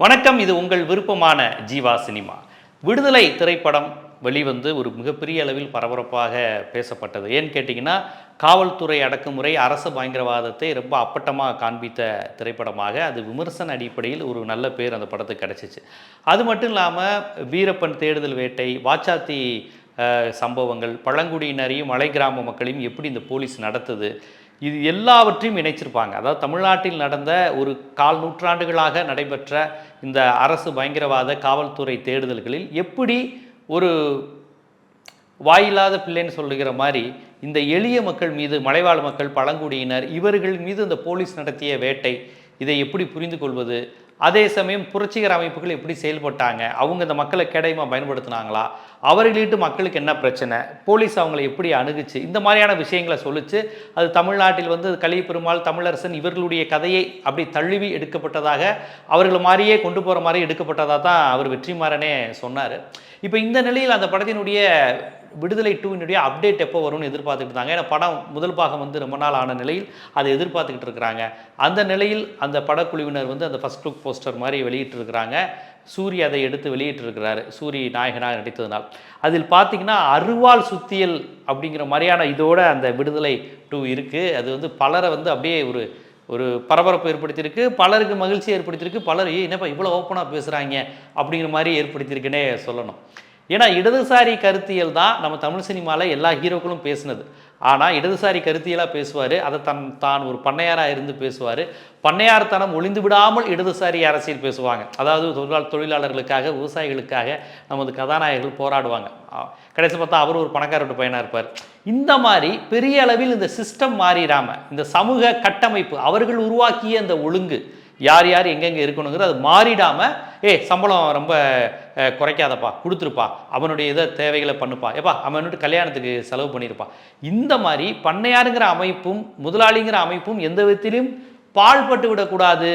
வணக்கம் இது உங்கள் விருப்பமான ஜீவா சினிமா. விடுதலை திரைப்படம் வெளிவந்து ஒரு மிகப்பெரிய அளவில் பரபரப்பாக பேசப்பட்டது. ஏன்னு கேட்டிங்கன்னா காவல்துறை அடக்குமுறை அரசு பயங்கரவாதத்தை ரொம்ப அப்பட்டமாக காண்பித்த திரைப்படமாக அது விமர்சன அடிப்படையில் ஒரு நல்ல பேர் அந்த படத்துக்கு கிடச்சிச்சு. அது மட்டும் இல்லாமல் வீரப்பன் தேடுதல் வேட்டை வாச்சாத்தி சம்பவங்கள் பழங்குடியினரையும் மலை கிராம மக்களையும் எப்படி இந்த போலீஸ் நடத்துது இது எல்லாவற்றையும் இணைச்சிருப்பாங்க. அதாவது தமிழ்நாட்டில் நடந்த ஒரு கால் நூற்றாண்டுகளாக நடைபெற்ற இந்த அரசு பயங்கரவாத காவல்துறை தேடுதல்களில் எப்படி ஒரு வாயில்லாத பிள்ளைன்னு சொல்லுகிற மாதிரி இந்த எளிய மக்கள் மீது மலைவாழ் மக்கள் பழங்குடியினர் இவர்கள் மீது இந்த போலீஸ் நடத்திய வேட்டை இதை எப்படி புரிந்து கொள்வது? அதே சமயம் புரட்சிகர அமைப்புகள் எப்படி செயல்பட்டாங்க? அவங்க இந்த மக்களை கேடயமாக பயன்படுத்தினாங்களா? அவர்களிட்டு மக்களுக்கு என்ன பிரச்சனை? போலீஸ் அவங்களை எப்படி அணுகுச்சு? இந்த மாதிரியான விஷயங்களை சொல்லிச்சு. அது தமிழ்நாட்டில் வந்து கலி பெருமாள் தமிழரசன் இவர்களுடைய கதையை அப்படி தழுவி எடுக்கப்பட்டதாக அவர்கள் மாதிரியே கொண்டு போகிற மாதிரி எடுக்கப்பட்டதாக தான் அவர் வெற்றிமாறனே சொன்னார். இப்போ இந்த நிலையில் அந்த படத்தினுடைய விடுதலை டூவினுடைய அப்டேட் எப்போ வரும்னு எதிர்பார்த்துட்டு இருந்தாங்க. ஏன்னா படம் முதல் பாகம் வந்து ரொம்ப நாள் ஆன நிலையில் அதை எதிர்பார்த்துக்கிட்டு இருக்கிறாங்க. அந்த நிலையில் அந்த படக்குழுவினர் வந்து அந்த ஃபர்ஸ்ட் லுக் போஸ்டர் மாதிரி வெளியிட்டிருக்கிறாங்க. சூரி அதை எடுத்து வெளியிட்டிருக்கிறாரு. சூரி நாயகனாக நடித்ததுனால். அதில் பார்த்தீங்கன்னா அருவாள் சுத்தியல் அப்படிங்கிற மாதிரியான இதோட அந்த விடுதலை டூ இருக்குது அது வந்து பலரை வந்து அப்படியே ஒரு ஒரு பரபரப்பு ஏற்படுத்தியிருக்கு. பலருக்கு மகிழ்ச்சி ஏற்படுத்தியிருக்கு. பலர் ஏ என்னப்பா இவ்வளோ ஓப்பனாக பேசுகிறாங்க அப்படிங்கிற மாதிரி ஏற்படுத்தியிருக்குன்னே சொல்லணும். ஏன்னா இடதுசாரி கருத்தியல் தான் நம்ம தமிழ் சினிமாவில் எல்லா ஹீரோக்களும் பேசுனது. ஆனால் இடதுசாரி கருத்தியலாக பேசுவார். அதை தன் தான் ஒரு பண்ணையாராக இருந்து பேசுவார். பண்ணையார்த்தனம் ஒளிந்து விடாமல் இடதுசாரி அரசியல் பேசுவாங்க. அதாவது தொழிலாளர் தொழிலாளர்களுக்காக விவசாயிகளுக்காக நமது கதாநாயகர்கள் போராடுவாங்க. கடைசி பார்த்தா அவர் ஒரு பணக்காரட்டு பையனாக இருப்பார். இந்த மாதிரி பெரிய அளவில் இந்த சிஸ்டம் மாறிடாமல் இந்த சமூக கட்டமைப்பு அவர்கள் உருவாக்கிய அந்த ஒழுங்கு யார் யார் எங்கெங்கே இருக்கணுங்கிறது அது மாறிடாமல் ஏ சம்பளம் ரொம்ப குறைக்காதப்பா கொடுத்துருப்பா அவனுடைய இதை தேவைகளை பண்ணுப்பா ஏப்பா அவன் வந்துட்டு கல்யாணத்துக்கு செலவு பண்ணியிருப்பா. இந்த மாதிரி பண்ணையாருங்கிற அமைப்பும் முதலாளிங்கிற அமைப்பும் எந்த விதத்திலும் பாழ்பட்டு விடக்கூடாது.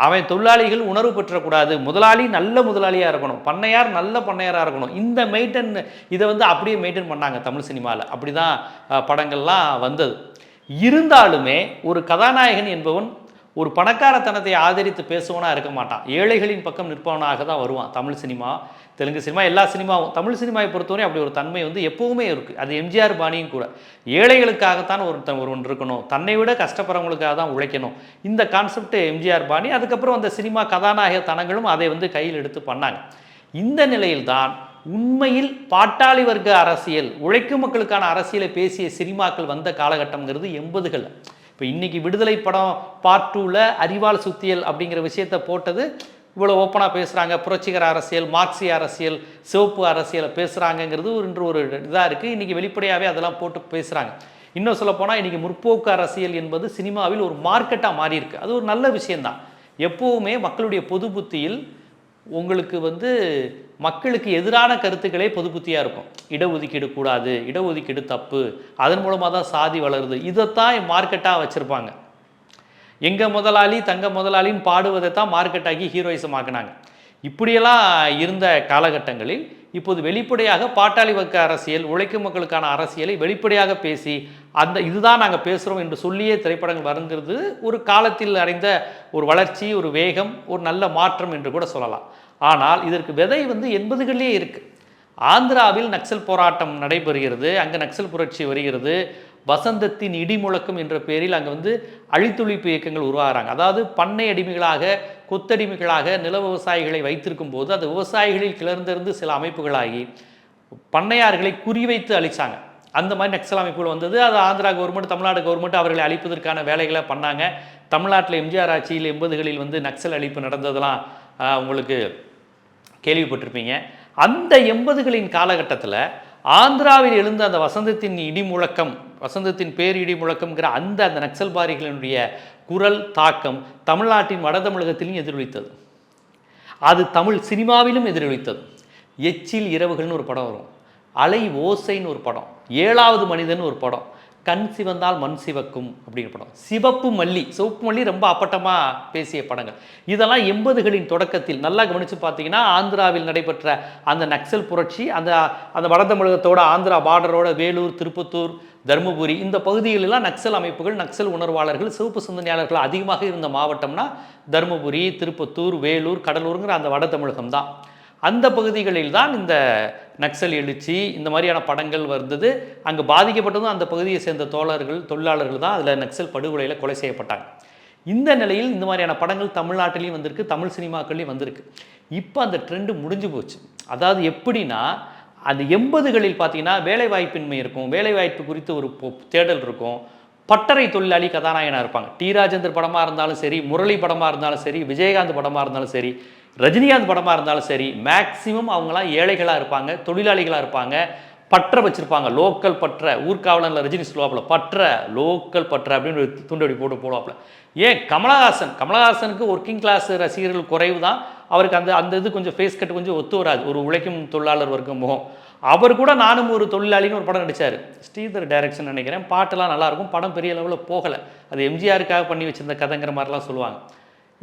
அவன் தொழிலாளிகள் உணர்வு பெற்றக்கூடாது. முதலாளி நல்ல முதலாளியாக இருக்கணும். பண்ணையார் நல்ல பண்ணையாராக இருக்கணும். இந்த மெயின்டைன் இதை வந்து அப்படியே மெயின்டைன் பண்ணாங்க தமிழ் சினிமாவில் அப்படி தான் படங்கள்லாம் வந்தது. இருந்தாலுமே ஒரு கதாநாயகன் என்பவன் ஒரு பணக்காரத்தனத்தை ஆதரித்து பேசுவனாக இருக்க மாட்டான். ஏழைகளின் பக்கம் நிற்பவனாக தான் வருவான். தமிழ் சினிமா தெலுங்கு சினிமா எல்லா சினிமாவும். தமிழ் சினிமாவை பொறுத்தவரை அப்படி ஒரு தன்மை வந்து எப்பவுமே இருக்குது அது எம்ஜிஆர் பாணியும் கூட. ஏழைகளுக்காகத்தான் ஒருத்தன் ஒருவன் இருக்கணும். தன்னை விட கஷ்டப்படுறவங்களுக்காக தான் உழைக்கணும். இந்த கான்செப்ட் எம்ஜிஆர் பாணி அதுக்கப்புறம் அந்த சினிமா கதாநாயக தனங்களும் அதை வந்து கையில் எடுத்து பண்ணாங்க. இந்த நிலையில்தான் உண்மையில் பாட்டாளி வர்க்க அரசியல் உழைக்கும் மக்களுக்கான அரசியலை பேசிய சினிமாக்கள் வந்த காலகட்டங்கிறது எண்பதுகள். இப்போ இன்றைக்கி விடுதலை படம் பார்ட் டூவில் அறிவால் சுத்தியல் அப்படிங்கிற விஷயத்தை போட்டது இவ்வளோ ஓப்பனாக பேசுகிறாங்க புரட்சிகர அரசியல் மார்க்சிய அரசியல் சிவப்பு அரசியலை பேசுகிறாங்கங்கிறது ஒரு இன்று ஒரு இதாக இருக்குது இன்றைக்கி வெளிப்படையாகவே அதெல்லாம் போட்டு பேசுகிறாங்க இன்னும் சொல்லப்போனால் இன்றைக்கி முற்போக்கு அரசியல் என்பது சினிமாவில் ஒரு மார்க்கெட்டாக மாறியிருக்கு. அது ஒரு நல்ல விஷயந்தான் எப்போவுமே மக்களுடைய பொது புத்தியில் உங்களுக்கு வந்து மக்களுக்கு எதிரான கருத்துக்களே பொது புத்தியாக இருக்கும். இடஒதுக்கீடு கூடாது இடஒதுக்கீடு தப்பு அதன் மூலமாக தான் சாதி வளருது. இதைத்தான் மார்க்கெட்டாக வச்சுருப்பாங்க. எங்கள் முதலாளி தங்க முதலாளின்னு பாடுவதை தான் மார்க்கெட்டாக்கி ஹீரோயிசம் ஆக்குனாங்க. இப்படியெல்லாம் இருந்த காலகட்டங்களில் இப்போது வெளிப்படையாக பாட்டாளி வர்க்க அரசியல் உழைக்கும் மக்களுக்கான அரசியலை வெளிப்படையாக பேசி அந்த இதுதான் நாங்கள் பேசுகிறோம் என்று சொல்லியே திரைப்படங்கள் வருங்கிறது ஒரு காலத்தில் அடைந்த ஒரு வளர்ச்சி ஒரு வேகம் ஒரு நல்ல மாற்றம் என்று கூட சொல்லலாம். ஆனால் இதற்கு விதை வந்து எண்பதுகளிலே இருக்குது ஆந்திராவில் நக்சல் போராட்டம் நடைபெறுகிறது. அங்கே நக்சல் புரட்சி வருகிறது. வசந்தத்தின் இடிமுழக்கம் என்ற பேரில் அங்கே வந்து அழித்தொழிப்பு இயக்கங்கள் உருவாகிறாங்க. அதாவது பண்ணை அடிமைகளாக கொத்தடிமைகளாக நில விவசாயிகளை வைத்திருக்கும் போது அந்த விவசாயிகளில் கிளர்ந்திருந்து சில அமைப்புகளாகி பண்ணையார்களை குறிவைத்து அழிச்சாங்க. அந்த மாதிரி நக்சல் அமைப்புகள் வந்தது. அது ஆந்திரா கவர்மெண்ட் தமிழ்நாடு கவர்மெண்ட் அவர்களை அழிப்பதற்கான வேலைகளை பண்ணாங்க. தமிழ்நாட்டில் எம்ஜிஆர் ஆட்சியில் எண்பதுகளில் வந்து நக்சல் அழிப்பு நடந்ததெல்லாம் உங்களுக்கு கேள்விப்பட்டிருப்பீங்க. அந்த எண்பதுகளின் காலகட்டத்தில் ஆந்திராவில் எழுந்த அந்த வசந்தத்தின் இடி முழக்கம் வசந்தத்தின் பேர் இடி முழக்கம்ங்கிற அந்த அந்த நக்சல்பாரிகளினுடைய குரல் தாக்கம் தமிழ்நாட்டின் வட தமிழகத்திலும் எதிரொலித்தது. அது தமிழ் சினிமாவிலும் எதிரொலித்தது. எச்சில் இரவுகள்னு ஒரு படம் வரும். அலை ஓசைன்னு ஒரு படம். ஏழாவது மனிதன் ஒரு படம். கண் சிவந்தால் மண் சிவக்கும் அப்படிங்கிற படம். சிவப்பு மல்லி சிவப்பு மல்லி ரொம்ப அப்பட்டமாக பேசிய படங்கள். இதெல்லாம் எண்பதுகளின் தொடக்கத்தில் நல்லா கவனித்து பார்த்தீங்கன்னா ஆந்திராவில் நடைபெற்ற அந்த நக்சல் புரட்சி அந்த அந்த வட தமிழகத்தோட ஆந்திரா பார்டரோட வேலூர் திருப்பத்தூர் தருமபுரி இந்த பகுதிகளெல்லாம் நக்சல் அமைப்புகள் நக்சல் உணர்வாளர்கள் சிவப்பு சிந்தனையாளர்கள் அதிகமாக இருந்த மாவட்டம்னா தருமபுரி திருப்பத்தூர் வேலூர் கடலூருங்கிற அந்த வட தமிழகம் தான் அந்த பகுதிகளில் தான் இந்த நக்சல் எழுச்சி இந்த மாதிரியான படங்கள் வந்தது. அங்கே பாதிக்கப்பட்டதும் அந்த பகுதியை சேர்ந்த தோழர்கள் தொழிலாளர்கள் தான் அதில் நக்சல் படுகொலையில் கொலை செய்யப்பட்டாங்க. இந்த நிலையில் இந்த மாதிரியான படங்கள் தமிழ்நாட்டிலையும் வந்திருக்கு தமிழ் சினிமாக்கள்லையும் வந்திருக்கு. இப்போ அந்த ட்ரெண்டு முடிஞ்சு போச்சு. அதாவது எப்படின்னா அந்த எண்பதுகளில் பார்த்தீங்கன்னா வேலைவாய்ப்பின்மை இருக்கும் வேலைவாய்ப்பு குறித்து ஒரு தேடல் இருக்கும். பட்டறை தொழிலாளி கதாநாயகனாக இருப்பாங்க. டி. ராஜேந்தர் படமாக இருந்தாலும் சரி முரளி படமாக இருந்தாலும் சரி விஜயகாந்த் படமாக இருந்தாலும் சரி ரஜினிகாந்த் படமாக இருந்தாலும் சரி மேக்சிமம் அவங்களாம் ஏழைகளாக இருப்பாங்க தொழிலாளிகளாக இருப்பாங்க பற்ற வச்சுருப்பாங்க. லோக்கல் பற்ற. ஊர்காவலனில் ரஜினி சொல்லுவாப்புல பற்ற லோக்கல் பற்ற அப்படின்னு ஒரு துண்டடி போட்டு போடுவாப்புல. ஏன் கமலஹாசன்? கமலஹாசனுக்கு ஒர்க்கிங் கிளாஸ் ரசிகர்கள் குறைவு தான் அவருக்கு அந்த அந்த இது கொஞ்சம் ஃபேஸ் கட் கொஞ்சம் ஒத்து வராது. ஒரு உழைக்கும் தொழிலாளர் வர்க்கம். முகம் அவர் கூட நானும் ஒரு தொழிலாளின்னு ஒரு படம் நடித்தார் ஸ்ரீதர் டைரக்ஷன் நினைக்கிறேன். பாட்டெல்லாம் நல்லாயிருக்கும் படம் பெரிய லெவலில் போகலை. அது எம்ஜிஆருக்காக பண்ணி வச்சிருந்த கதைங்கிற மாதிரிலாம் சொல்லுவாங்க.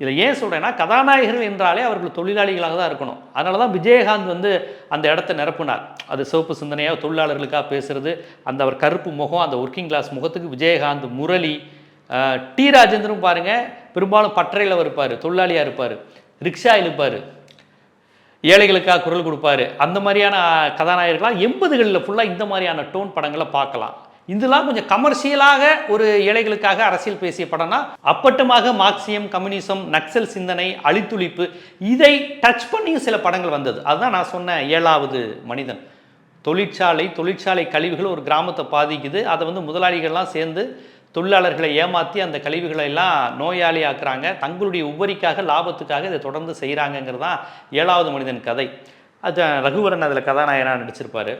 இதில் ஏன் சொல்கிறேன்னா கதாநாயகர்கள் என்றாலே அவர்கள் தொழிலாளிகளாக தான் இருக்கணும். அதனால தான் விஜயகாந்த் வந்து அந்த இடத்த நிரப்புனார். அது சிவப்பு சிந்தனையாக தொழிலாளர்களுக்காக பேசுகிறது அந்த அவர் கருப்பு முகம் அந்த ஒர்க்கிங் கிளாஸ் முகத்துக்கு விஜயகாந்த் முரளி. டி ராஜேந்திரன் பாருங்கள் பெரும்பாலும் பட்டறையில் இருப்பார் தொழிலாளியாக இருப்பார் ரிக்ஷா இழுப்பார் ஏழைகளுக்காக குரல் கொடுப்பாரு. அந்த மாதிரியான கதாநாயகர்களாக எண்பதுகளில் ஃபுல்லாக இந்த மாதிரியான டோன் படங்களை பார்க்கலாம். இதெல்லாம் கொஞ்சம் கமர்ஷியலாக ஒரு ஏழைகளுக்காக அரசியல் பேசிய படம்னா அப்பட்டமாக மார்க்சியம் கம்யூனிசம் நக்சல் சிந்தனை அழித்துளிப்பு இதை டச் பண்ணியும் சில படங்கள் வந்தது. அதுதான் நான் சொன்ன ஏழாவது மனிதன். தொழிற்சாலை தொழிற்சாலை கழிவுகள் ஒரு கிராமத்தை பாதிக்குது. அதை வந்து முதலாளிகள்லாம் சேர்ந்து தொழிலாளர்களை ஏமாற்றி அந்த கழிவுகளை எல்லாம் நோயாளி ஆக்குறாங்க. தங்களுடைய உபரிக்காக லாபத்துக்காக இதை தொடர்ந்து செய்கிறாங்கங்கிறது தான் ஏழாவது மனிதன் கதை. அது ரகுவரன் அதில் கதாநாயகனாக நடிச்சிருப்பாரு.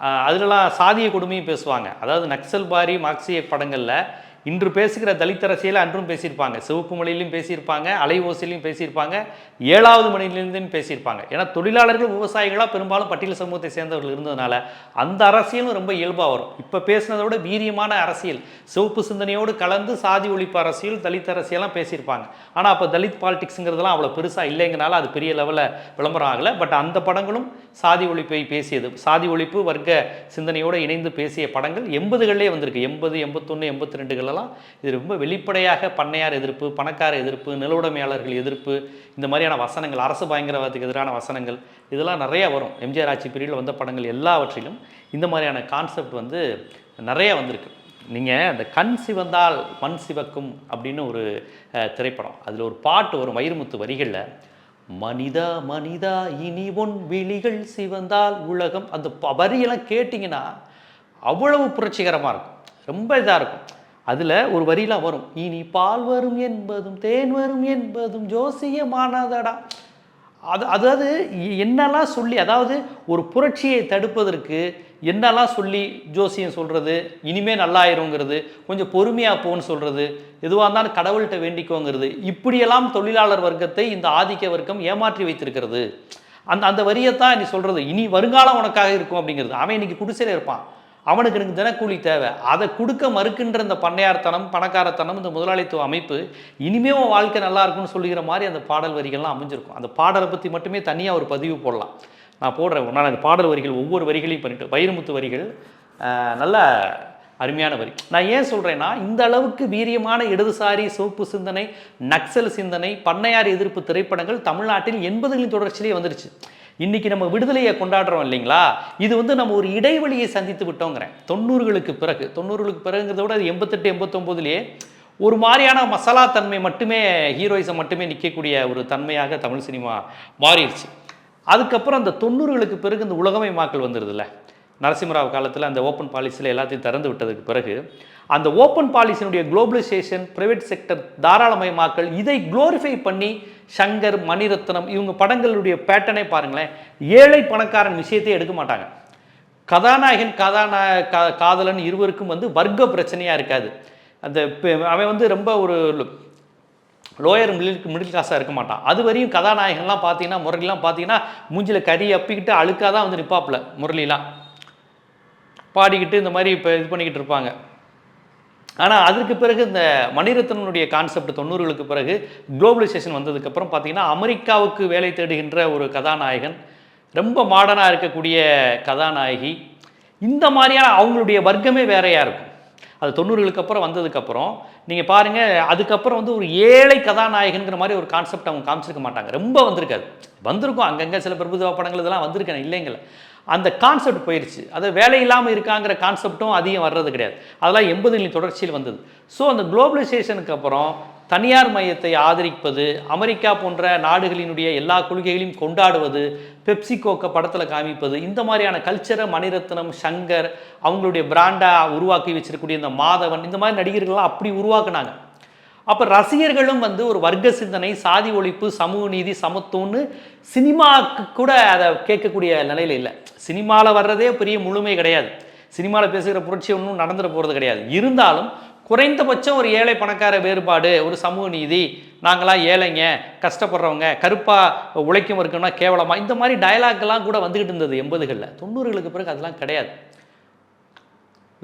அதிலலாம் சாதிய கொடுமையும் பேசுவாங்க. அதாவது நக்சல் பாரி மார்க்சிய படங்களில் இன்று பேசுகிற தலித் அரசியலை அன்றும் பேசியிருப்பாங்க. சிவப்பு மொழியிலையும் பேசியிருப்பாங்க அலைவோசிலையும் பேசியிருப்பாங்க ஏழாவது மணிலிருந்தும் பேசியிருப்பாங்க. ஏன்னா தொழிலாளர்கள் விவசாயிகளாக பெரும்பாலும் பட்டியல் சமூகத்தை சேர்ந்தவர்கள் இருந்ததுனால அந்த அரசியலும் ரொம்ப இயல்பாக வரும். இப்போ பேசுனதை விட வீரியமான அரசியல். சிவப்பு சிந்தனையோடு கலந்து சாதி ஒழிப்பு அரசியல் தலித் அரசியலாம் பேசியிருப்பாங்க. ஆனால் அப்போ தலித் பாலிடிக்ஸுங்கிறதுலாம் அவ்வளோ பெருசாக இல்லைங்கனால அது பெரிய லெவலில் விளம்பரம் ஆகலை. பட் அந்த படங்களும் சாதி ஒழிப்பை பேசியது. சாதி ஒழிப்பு வர்க்க சிந்தனையோடு இணைந்து பேசிய படங்கள் எண்பதுகளிலே வந்திருக்கு. எண்பது எண்பத்தொன்று எண்பத்தி ரெண்டுகளெல்லாம் இது ரொம்ப வெளிப்படையாக பண்ணையார் எதிர்ப்பு பணக்கார எதிர்ப்பு நிலவுடைமையாளர்கள் எதிர்ப்பு இந்த மாதிரியான வசனங்கள் அரசு பயங்கரவாதத்துக்கு எதிரான வசனங்கள் இதெல்லாம் நிறையா வரும். எம்ஜிஆர் ஆட்சி பீரியடில் வந்த படங்கள் எல்லாவற்றிலும் இந்த மாதிரியான கான்செப்ட் வந்து நிறைய வந்திருக்கு. நீங்கள் அந்த கண் சிவந்தால் மண் சிவக்கும் அப்படின்னு ஒரு திரைப்படம். அதில் ஒரு பாட்டு வரும் வைரமுத்து வரிகளில் மனிதா மனிதா இனி ஒன் விழிகள் சிவந்தால் உலகம். அந்த ப- வரியெல்லாம் கேட்டிங்கன்னா அவ்வளவு புரட்சிகரமாக இருக்கும். ரொம்ப இதாக இருக்கும். அதில் ஒரு வரியெலாம் வரும். இனி பால் வரும் என்பதும் தேன் வரும் என்பதும் ஜோசியமானதடா. அது அதாவது என்னெல்லாம் சொல்லி அதாவது ஒரு புரட்சியை தடுப்பதற்கு என்னெல்லாம் சொல்லி ஜோசியம் சொல்கிறது இனிமே நல்லாயிருங்கிறது. கொஞ்சம் பொறுமையாக போன்னு சொல்கிறது எதுவாக இருந்தாலும் கடவுள்கிட்ட வேண்டிக்கோங்கிறது. இப்படியெல்லாம் தொழிலாளர் வர்க்கத்தை இந்த ஆதிக்க வர்க்கம் ஏமாற்றி வைத்திருக்கிறது. அந்த அந்த வரியைத்தான் நீ சொல்கிறது இனி வருங்காலம் உனக்காக இருக்கும் அப்படிங்கிறது. அவன் இன்னைக்கு குடிசையில் இருப்பான். அவனுக்கு எனக்கு தினக்கூலி தேவை. அதை கொடுக்க மறுக்கின்ற இந்த பண்ணையார்த்தனம் பணக்காரத்தனம் இந்த முதலாளித்துவ அமைப்பு இனிமே உன் வாழ்க்கை நல்லா இருக்கும்னு சொல்லுகிற மாதிரி அந்த பாடல் வரிகள்லாம் அமைஞ்சிருக்கும். அந்த பாடலை பற்றி மட்டுமே தனியாக ஒரு பதிவு போடலாம். நான் போடுறேன். நான் அந்த பாடல் வரிகள் ஒவ்வொரு வரிகளையும் பண்ணிட்டு வைரமுத்து வரிகள் நல்ல அருமையான வரி. நான் ஏன் சொல்கிறேன்னா இந்த அளவுக்கு வீரியமான இடதுசாரி சோப்பு சிந்தனை நக்சல் சிந்தனை பண்ணையார் எதிர்ப்பு திரைப்படங்கள் தமிழ்நாட்டில் எண்பதுகளின் தொடர்ச்சியிலே வந்துருச்சு. இன்னைக்கு நம்ம விடுதலையை கொண்டாடுறோம் இல்லைங்களா? இது வந்து நம்ம ஒரு இடைவெளியை சந்தித்து விட்டோங்கிறேன். தொண்ணூறுகளுக்கு பிறகு தொண்ணூறுகளுக்கு பிறகுங்கிறத விட அது எண்பத்தெட்டு எண்பத்தொம்போதுலேயே ஒரு மாதிரியான மசாலா தன்மை மட்டுமே ஹீரோயிசம் மட்டுமே நிற்கக்கூடிய ஒரு தன்மையாக தமிழ் சினிமா மாறிடுச்சு. அதுக்கப்புறம் அந்த தொண்ணூறுகளுக்கு பிறகு இந்த உலகமயமாக்கல் வந்துடுதுல்ல. நரசிம்மராவ் காலத்தில் அந்த ஓப்பன் பாலிசியில் எல்லாத்தையும் திறந்து விட்டதுக்கு பிறகு அந்த ஓப்பன் பாலிசியினுடைய குளோபலைசேஷன் பிரைவேட் செக்டர் தாராளமயமாக்கல் இதை குளோரிஃபை பண்ணி சங்கர் மணிரத்னம் இவங்க படங்களுடைய பேட்டர்னே பாருங்களேன். ஏழை பணக்காரன் விஷயத்தையே எடுக்க மாட்டாங்க. கதாநாயகன் கதாநா கா காதலன் இருவருக்கும் வந்து வர்க்க பிரச்சனையாக இருக்காது. அந்த பெ- அவன் வந்து ரொம்ப ஒரு லோயர் மிடில் மிடில் கிளாஸாக இருக்க மாட்டான். அது வரையும் கதாநாயகன்லாம் பார்த்தீங்கன்னா முரளிலாம் பார்த்தீங்கன்னா மூஞ்சில் கறி அப்பிக்கிட்டு அழுக்காக தான் வந்து நிற்பாப்புல முரளிலாம். பாடிக்கிட்டு இந்த மாதிரி இப்போ இது பண்ணிக்கிட்டு இருப்பாங்க. ஆனால் அதற்கு பிறகு இந்த மணிரத்னனுடைய கான்செப்ட் தொண்ணூறுகளுக்கு பிறகு குளோபலைசேஷன் வந்ததுக்கப்புறம் பார்த்தீங்கன்னா அமெரிக்காவுக்கு வேலை தேடுகின்ற ஒரு கதாநாயகன் ரொம்ப மாடர்னாக இருக்கக்கூடிய கதாநாயகி இந்த மாதிரியான அவங்களுடைய வர்க்கமே வேறையாக இருக்கும். அது தொண்ணூறுகளுக்கு அப்புறம் வந்ததுக்கப்புறம் நீங்கள் பாருங்கள் அதுக்கப்புறம் வந்து ஒரு ஏழை கதாநாயகன்கிற மாதிரி ஒரு கான்செப்ட் அவங்க காமிச்சிருக்க மாட்டாங்க. ரொம்ப வந்திருக்காது வந்திருக்கும். அங்கங்கே சில பிரபுதவ படங்கள் இதெல்லாம் வந்திருக்கேன் இல்லைங்கள அந்த கான்செப்ட் போயிடுச்சு அது வேலை இல்லாமல் இருக்காங்கிற கான்செப்டும் அதிகம் வர்றது கிடையாது. அதெல்லாம் எண்பதுகளின் தொடர்ச்சியில் வந்தது. ஸோ அந்த குளோபலைசேஷனுக்கு அப்புறம் தனியார் மையத்தை ஆதரிப்பது அமெரிக்கா போன்ற நாடுகளினுடைய எல்லா கொள்கைகளையும் கொண்டாடுவது பெப்சிகோக்க படத்தில் காமிப்பது இந்த மாதிரியான கல்ச்சரை மணிரத்னம் சங்கர் அவங்களுடைய பிராண்டாக உருவாக்கி வச்சிருக்கக்கூடிய இந்த மாதவன் இந்த மாதிரி நடிகர்கள்லாம் அப்படி உருவாக்குனாங்க. அப்போ ரசிகர்களும் வந்து ஒரு வர்க்க சிந்தனை சாதி ஒழிப்பு சமூக நீதி சமத்துவம்னு சினிமாவுக்கு கூட அதை கேட்கக்கூடிய நிலையில் இல்லை. சினிமாவில் வர்றதே பெரிய முழுமை கிடையாது. சினிமாவில் பேசுகிற புரட்சி ஒன்றும் நடந்துட போகிறது கிடையாது. இருந்தாலும் குறைந்தபட்சம் ஒரு ஏழை பணக்கார வேறுபாடு ஒரு சமூக நீதி நாங்களாம் ஏழைங்க கஷ்டப்படுறவங்க கருப்பாக உழைக்கும் இருக்குன்னா கேவலமாக இந்த மாதிரி டயலாக்லாம் கூட வந்துக்கிட்டு இருந்தது எண்பதுகளில். தொண்ணூறுகளுக்கு பிறகு அதெல்லாம் கிடையாது.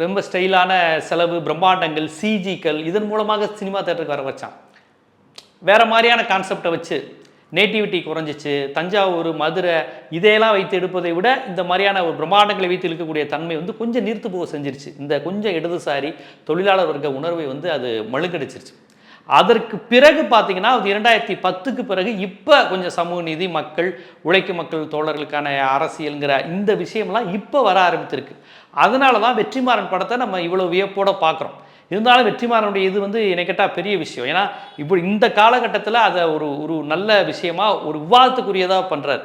ரொம்ப ஸ்டைலான செலவு பிரம்மாண்டங்கள் சிஜிக்கள் இதன் மூலமாக சினிமா தேட்டருக்கு வர வச்சான். வேறு மாதிரியான கான்செப்டை வச்சு நேட்டிவிட்டி குறைஞ்சிச்சு தஞ்சாவூர் மதுரை இதையெல்லாம் வைத்து எடுப்பதை விட இந்த மாதிரியான ஒரு பிரம்மாண்டங்களை வைத்து இழுக்கக்கூடிய தன்மை வந்து கொஞ்சம் நீர்த்து போக செஞ்சிருச்சு. இந்த கொஞ்சம் இடதுசாரி தொழிலாளர் வர்க்க உணர்வை வந்து அது மழுங்கடிச்சிருச்சு. அதற்கு பிறகு பார்த்தீங்கன்னா அது இரண்டாயிரத்தி பத்துக்கு பிறகு இப்போ கொஞ்சம் சமூக நீதி மக்கள் உழைக்கும் மக்கள் தோழர்களுக்கான அரசியலுங்கிற இந்த விஷயம்லாம் இப்போ வர ஆரம்பித்திருக்கு. அதனால தான் வெற்றிமாறன் படத்தை நம்ம இவ்வளோ வியப்போடு பார்க்குறோம். இருந்தாலும் வெற்றிமாறனுடைய இது வந்து என்னை கேட்டால் பெரிய விஷயம். ஏன்னா இப்போ இந்த காலகட்டத்தில் அதை ஒரு ஒரு நல்ல விஷயமாக ஒரு விவாதத்துக்குரியதாக பண்ணுறாரு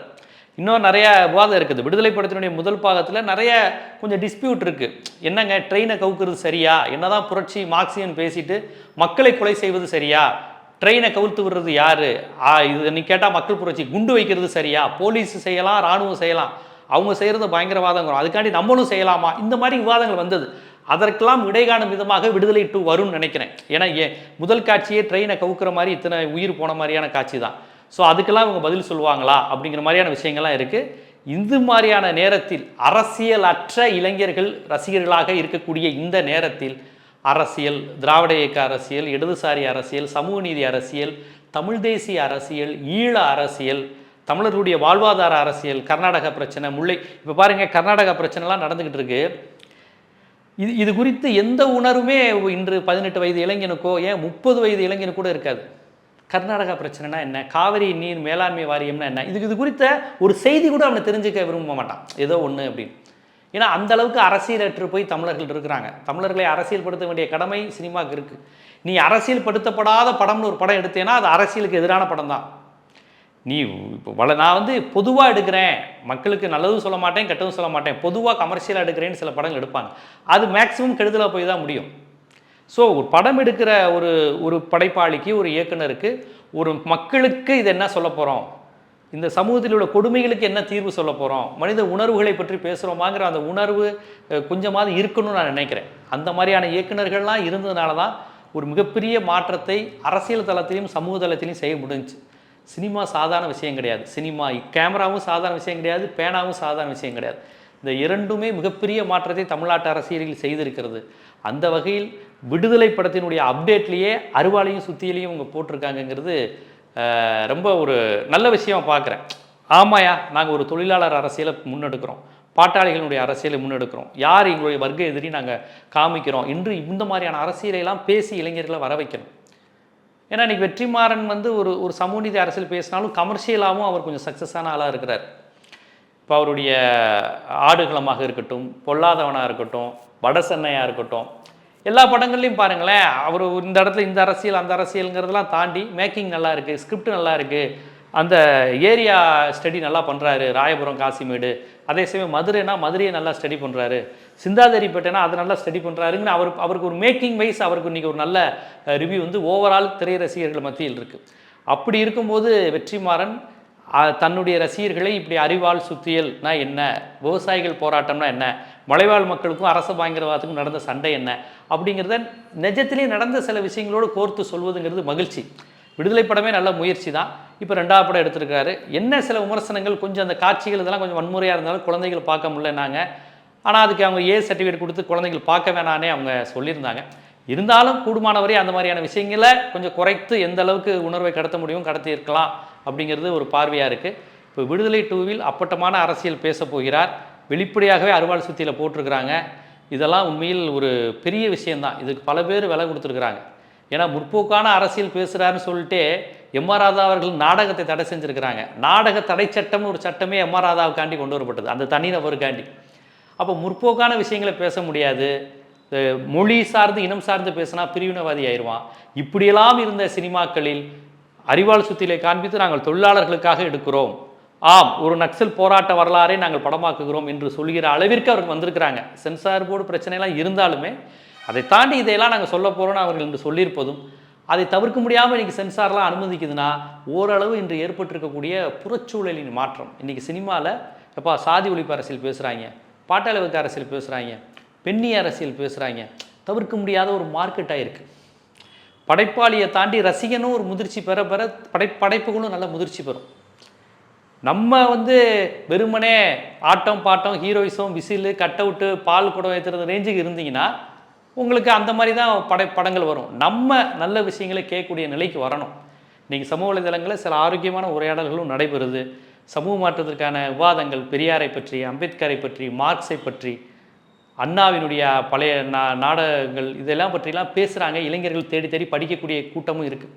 இன்னும் நிறைய விவாதம் இருக்குது. விடுதலை படத்தினுடைய முதல் பாகத்தில் நிறைய கொஞ்சம் டிஸ்பியூட் இருக்குது என்னங்க ட்ரெயினை கவுக்கிறது சரியா? என்னதான் புரட்சி மார்க்சியன் பேசிட்டு மக்களை கொலை செய்வது சரியா? ட்ரெயினை கவுழ்த்து விடுறது யார்? ஆ இது நீ கேட்டால் மக்கள் புரட்சி குண்டு வைக்கிறது சரியா? போலீஸ் செய்யலாம் இராணுவம் செய்யலாம். அவங்க செய்கிறது பயங்கரவாதம் அதுக்காண்டி நம்மளும் செய்யலாமா? இந்த மாதிரி விவாதங்கள் வந்தது. அதற்கெல்லாம் இடைகாணும் விதமாக விடுதலை டூ வரும்னு நினைக்கிறேன். ஏன்னா ஏன் முதல் காட்சியே ட்ரெயினை கவுக்கிற மாதிரி இத்தனை உயிர் போன மாதிரியான காட்சி தான். ஸோ அதுக்கெல்லாம் இவங்க பதில் சொல்லுவாங்களா? அப்படிங்கிற மாதிரியான விஷயங்கள்லாம் இருக்குது இந்த மாதிரியான நேரத்தில் அரசியலற்ற இளைஞர்கள் ரசிகர்களாக இருக்கக்கூடிய இந்த நேரத்தில் அரசியல் திராவிட இயக்க அரசியல் இடதுசாரி அரசியல் சமூக நீதி அரசியல் தமிழ் தேசிய அரசியல் ஈழ அரசியல் தமிழர்களுடைய வாழ்வாதார அரசியல் கர்நாடக பிரச்சனை முல்லை இப்போ பாருங்கள் கர்நாடக பிரச்சனைலாம் நடந்துக்கிட்டு இருக்கு இது இது குறித்து எந்த உணர்வுமே இன்று பதினெட்டு வயது இளைஞனுக்கோ ஏன் முப்பது வயது இளைஞனுக்கு கூட இருக்காது. கர்நாடகா பிரச்சனைனா என்ன? காவிரி நீர் மேலாண்மை வாரியம்னா என்ன? இதுக்கு இது குறித்த ஒரு செய்தி கூட அவனை தெரிஞ்சுக்க விரும்ப மாட்டான். ஏதோ ஒன்று அப்படின்னு. ஏன்னா அந்த அளவுக்கு அரசியலற்று போய் தமிழர்கள் இருக்கிறாங்க. தமிழர்களை அரசியல்படுத்த வேண்டிய கடமை சினிமாவுக்கு இருக்குது நீ அரசியல்படுத்தப்படாத படம்னு ஒரு படம் எடுத்தேன்னா அது அரசியலுக்கு எதிரான படம் தான் நீ இப்போ வள நான் வந்து பொதுவாக எடுக்கிறேன். மக்களுக்கு நல்லதும் சொல்ல மாட்டேன் கெட்டதும் சொல்ல மாட்டேன். பொதுவாக கமர்ஷியலாக எடுக்கிறேன்னு சில படங்கள் எடுப்பாங்க. அது மேக்ஸிமம் கெடுதலாக போய் தான் முடியும். ஸோ ஒரு படம் எடுக்கிற ஒரு ஒரு படைப்பாளிக்கு ஒரு இயக்குனருக்கு ஒரு மக்களுக்கு இது என்ன சொல்ல போகிறோம் இந்த சமூகத்தில் உள்ள கொடுமைகளுக்கு என்ன தீர்வு சொல்ல போகிறோம் மனித உணர்வுகளை பற்றி பேசுகிறோமாங்கிற அந்த உணர்வு கொஞ்சமாவது இருக்கணும்னு நான் நினைக்கிறேன். அந்த மாதிரியான இயக்குனர்கள்லாம் இருந்ததுனால தான் ஒரு மிகப்பெரிய மாற்றத்தை அரசியல் தளத்திலையும் சமூக தளத்திலையும் செய்ய முடிஞ்சுச்சு. சினிமா சாதாரண விஷயம் கிடையாது. சினிமா கேமராவும் சாதாரண விஷயம் கிடையாது பேனாவும் சாதாரண விஷயம் கிடையாது. இந்த இரண்டுமே மிகப்பெரிய மாற்றத்தை தமிழ்நாட்டு அரசியலில் செய்திருக்கிறது. அந்த வகையில் விடுதலை படத்தினுடைய அப்டேட்லேயே அருவாளையும் சுத்தியிலையும் இவங்க போட்டிருக்காங்கங்கிறது ரொம்ப ஒரு நல்ல விஷயம் பார்க்குறேன். ஆமாயா நாங்கள் ஒரு தொழிலாளர் அரசியலை முன்னெடுக்கிறோம். பாட்டாளிகளுடைய அரசியலை முன்னெடுக்கிறோம். யார் எங்களுடைய வர்க்க எதிரி நாங்கள் காமிக்கிறோம்? இன்று இந்த மாதிரியான அரசியலையெல்லாம் பேசி இளைஞர்களை வர வைக்கணும் ஏன்னா இன்றைக்கி வெற்றிமாறன் வந்து ஒரு ஒரு சமூகநீதி அரசியல் பேசினாலும் கமர்ஷியலாகவும் அவர் கொஞ்சம் சக்ஸஸான ஆளாக இருக்கிறார். இப்போ அவருடைய ஆடுகளமாக இருக்கட்டும் பொல்லாதவனாக இருக்கட்டும் வட சென்னையாக இருக்கட்டும் எல்லா படங்கள்லையும் பாருங்களேன் அவர் இந்த இடத்துல இந்த அரசியல் அந்த அரசியலுங்கிறதெல்லாம் தாண்டி மேக்கிங் நல்லா இருக்குது ஸ்கிரிப்ட் நல்லா இருக்குது அந்த ஏரியா ஸ்டடி நல்லா பண்ணுறாரு ராயபுரம் காசிமேடு அதே சமயம் மதுரைனா மதுரையை நல்லா ஸ்டடி பண்ணுறாரு சிந்தாதிரிப்பேட்டைனா அதை நல்லா ஸ்டடி பண்ணுறாருங்கன்னு அவர் அவருக்கு ஒரு மேக்கிங் வைஸ் அவருக்கு இன்றைக்கி ஒரு நல்ல ரிவ்யூ வந்து ஓவரால் திரை ரசிகர்கள் மத்தியில் இருக்குது அப்படி இருக்கும்போது வெற்றிமாறன் தன்னுடைய ரசிகர்களை இப்படி அறிவால் சுத்தியல்னா என்ன? விவசாயிகள் போராட்டம்னா என்ன? மலைவாழ் மக்களுக்கும் அரச பயங்கரவாதத்துக்கும் நடந்த சண்டை என்ன? அப்படிங்கிறத நிஜத்திலே நடந்த சில விஷயங்களோடு கோர்த்து சொல்வதுங்கிறது மகிழ்ச்சி. விடுதலை படமே நல்ல முயற்சி தான். இப்போ ரெண்டாவது படம் எடுத்திருக்காரு. என்ன சில விமர்சனங்கள் கொஞ்சம் அந்த காட்சிகள் இதெல்லாம் கொஞ்சம் வன்முறையாக இருந்தாலும் குழந்தைகள் பார்க்க முடியலனாங்க ஆனால் அதுக்கு அவங்க ஏ சர்டிஃபிகேட் கொடுத்து குழந்தைகள் பார்க்க வேணானே அவங்க சொல்லியிருந்தாங்க. இருந்தாலும் கூடுமானவரை அந்த மாதிரியான விஷயங்களை கொஞ்சம் குறைத்து எந்த அளவுக்கு உணர்வை கடத்த முடியும் கடத்தி இருக்கலாம் அப்படிங்கிறது ஒரு பார்வையாக இருக்குது இப்போ விடுதலை டூவில் அப்பட்டமான அரசியல் பேச போகிறார். வெளிப்படையாகவே அறுவாள் சுத்தியில் போட்டிருக்கிறாங்க. இதெல்லாம் உண்மையில் ஒரு பெரிய விஷயந்தான் இதுக்கு பல பேர் விலை கொடுத்துருக்குறாங்க. ஏன்னா முற்போக்கான அரசியல் பேசுகிறாருன்னு சொல்லிட்டு எம் ஆர் ராதா அவர்கள் நாடகத்தை தடை செஞ்சுருக்கிறாங்க. நாடக தடை சட்டம்னு ஒரு சட்டமே எம் ஆர் ராதாவுக்காண்டி கொண்டு வரப்பட்டது. அந்த தனிநபருக்காண்டி அப்போ முற்போக்கான விஷயங்களை பேச முடியாது. மொழி சார்ந்து இனம் சார்ந்து பேசினா பிரிவினவாதி ஆயிடுவான் இப்படியெல்லாம் இருந்த சினிமாக்களில் அறிவாள் சுத்தியிலே காண்பித்து நாங்கள் தொழிலாளர்களுக்காக எடுக்கிறோம். ஆம் ஒரு நக்சல் போராட்ட வரலாறை நாங்கள் படமாக்குகிறோம் என்று சொல்கிற அளவிற்கு அவருக்கு வந்திருக்கிறாங்க. சென்சார் போர்டு பிரச்சனைலாம் இருந்தாலுமே அதை தாண்டி இதையெல்லாம் நாங்கள் சொல்ல போகிறோம்னு அவர்கள் என்று சொல்லியிருப்பதும் அதை தவிர்க்க முடியாமல் இன்றைக்கி சென்சார்லாம் அனுமதிக்குதுன்னா ஓரளவு இன்று ஏற்பட்டிருக்கக்கூடிய புறச்சூழலின் மாற்றம். இன்றைக்கி சினிமாவில் எப்பா சாதி ஒழிப்பு அரசியல் பேசுகிறாங்க பாட்டாளவுக்கு அரசியல் பேசுகிறாங்க பெண்ணி அரசியல் பேசுகிறாங்க தவிர்க்க முடியாத ஒரு மார்க்கெட்டாக இருக்குது படைப்பாளியை தாண்டி ரசிகனும் ஒரு முதிர்ச்சி பெற பெற படை படைப்புகளும் நல்ல முதிர்ச்சி பெறும். நம்ம வந்து வெறுமனே ஆட்டம் பாட்டம் ஹீரோயிசம் விசிலு கட் அவுட்டு பால் குடம் ஏற்றுறது ரேஞ்சுக்கு இருந்தீங்கன்னா உங்களுக்கு அந்த மாதிரி தான் படை படங்கள் வரும். நம்ம நல்ல விஷயங்களை கேட்கக்கூடிய நிலைக்கு வரணும். இன்றைக்கி சமூக வலைதளங்களில் சில ஆரோக்கியமான உரையாடல்களும் நடைபெறுது. சமூக மாற்றத்திற்கான விவாதங்கள் பெரியாரை பற்றி அம்பேத்கரை பற்றி மார்க்ஸை பற்றி அண்ணாவினுடைய பழைய நா நாடகங்கள் இதெல்லாம் பற்றிலாம் பேசுகிறாங்க இளைஞர்கள் தேடி தேடி படிக்கக்கூடிய கூட்டமும் இருக்குது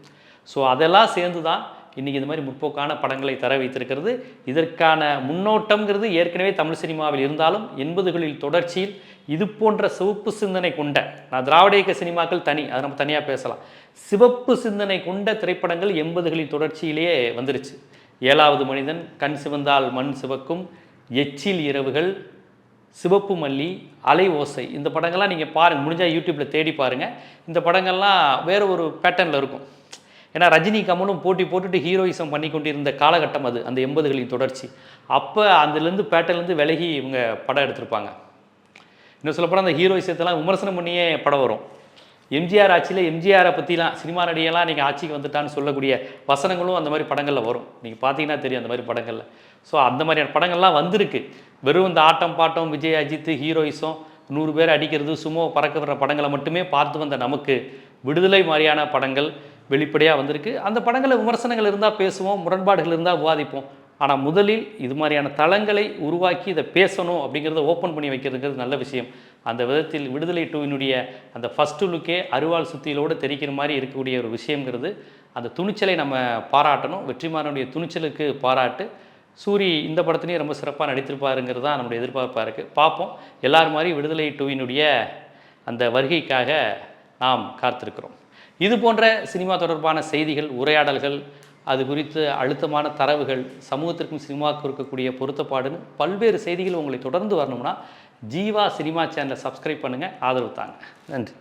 ஸோ அதெல்லாம் சேர்ந்து தான் இன்றைக்கி இந்த மாதிரி முற்போக்கான படங்களை தர வைத்திருக்கிறது. இதற்கான முன்னோட்டம்ங்கிறது ஏற்கனவே தமிழ் சினிமாவில் இருந்தாலும் எண்பதுகளில் தொடர்ச்சியில் இது போன்ற சிவப்பு சிந்தனை கொண்ட நான் திராவிட இயக்க சினிமாக்கள் தனி அதை நம்ம தனியாக பேசலாம். சிவப்பு சிந்தனை கொண்ட திரைப்படங்கள் எண்பதுகளின் தொடர்ச்சியிலேயே வந்துருச்சு. ஏழாவது மனிதன் கண் சிவந்தால் மண் சிவக்கும் எச்சில் இரவுகள் சிவப்பு மல்லி அலை ஓசை. இந்த படங்கள்லாம் நீங்கள் பாருங்கள் முடிஞ்சால் யூடியூப்பில் தேடி பாருங்கள் இந்த படங்கள்லாம் வேறு ஒரு பேட்டர்னில் இருக்கும். ஏன்னா ரஜினி கமலும் போட்டி போட்டுட்டு ஹீரோயிசம் பண்ணி கொண்டிருந்த காலகட்டம் அது அந்த எண்பதுகளின் தொடர்ச்சி. அப்போ அதுலேருந்து பேட்டர்லேருந்து விலகி இவங்க படம் எடுத்திருப்பாங்க. இன்னும் சொல்லப்போனால் அந்த ஹீரோயிசத்தெல்லாம் விமர்சனம் பண்ணியே படம் வரும். எம்ஜிஆர் ஆட்சியில் எம்ஜிஆரை பற்றிலாம் சினிமா நடிகையெல்லாம் நீங்கள் ஆட்சிக்கு வந்துட்டான்னு சொல்லக்கூடிய வசனங்களும் அந்த மாதிரி படங்களில் வரும். நீங்கள் பார்த்தீங்கன்னா தெரியும் அந்த மாதிரி படங்களில். ஸோ அந்த மாதிரியான படங்கள்லாம் வந்திருக்கு. வெறும் இந்த ஆட்டம் பாட்டம் விஜய் அஜித் ஹீரோயிஸும் நூறு பேர் அடிக்கிறது சுமோ பறக்க விடுற படங்களை மட்டுமே பார்த்து வந்த நமக்கு விடுதலை மாதிரியான படங்கள் வெளிப்படையாக வந்திருக்கு. அந்த படங்களில் விமர்சனங்கள் இருந்தால் பேசுவோம் முரண்பாடுகள் இருந்தால் விவாதிப்போம். ஆனால் முதலில் இது மாதிரியான தளங்களை உருவாக்கி இதை பேசணும் அப்படிங்கிறத ஓப்பன் பண்ணி வைக்கிறதுங்கிறது நல்ல விஷயம். அந்த விதத்தில் விடுதலை டூவினுடைய அந்த ஃபஸ்ட்டு லுக்கே அருவாள் சுத்தியிலோடு தெரிக்கிற மாதிரி இருக்கக்கூடிய ஒரு விஷயங்கிறது அந்த துணிச்சலை நம்ம பாராட்டணும். வெற்றிமாறனுடைய துணிச்சலுக்கு பாராட்டு. சூரி இந்த படத்துலேயும் ரொம்ப சிறப்பாக நடித்திருப்பாருங்கிறது தான் நம்முடைய எதிர்பார்ப்பாக இருக்குது பார்ப்போம். எல்லார் மாதிரி விடுதலை டூவினுடைய அந்த வருகைக்காக நாம் காத்திருக்கிறோம். இது போன்ற சினிமா தொடர்பான செய்திகள் உரையாடல்கள் அது குறித்து அழுத்தமான தரவுகள் சமூகத்திற்கும் சினிமாவுக்கும் இருக்கக்கூடிய பொருத்தப்பாடுன்னு பல்வேறு செய்திகள் உங்களை தொடர்ந்து வரணும்னா ஜீவா சினிமா சேனலை சப்ஸ்கிரைப் பண்ணுங்கள் ஆதரவு தாங்க. நன்றி.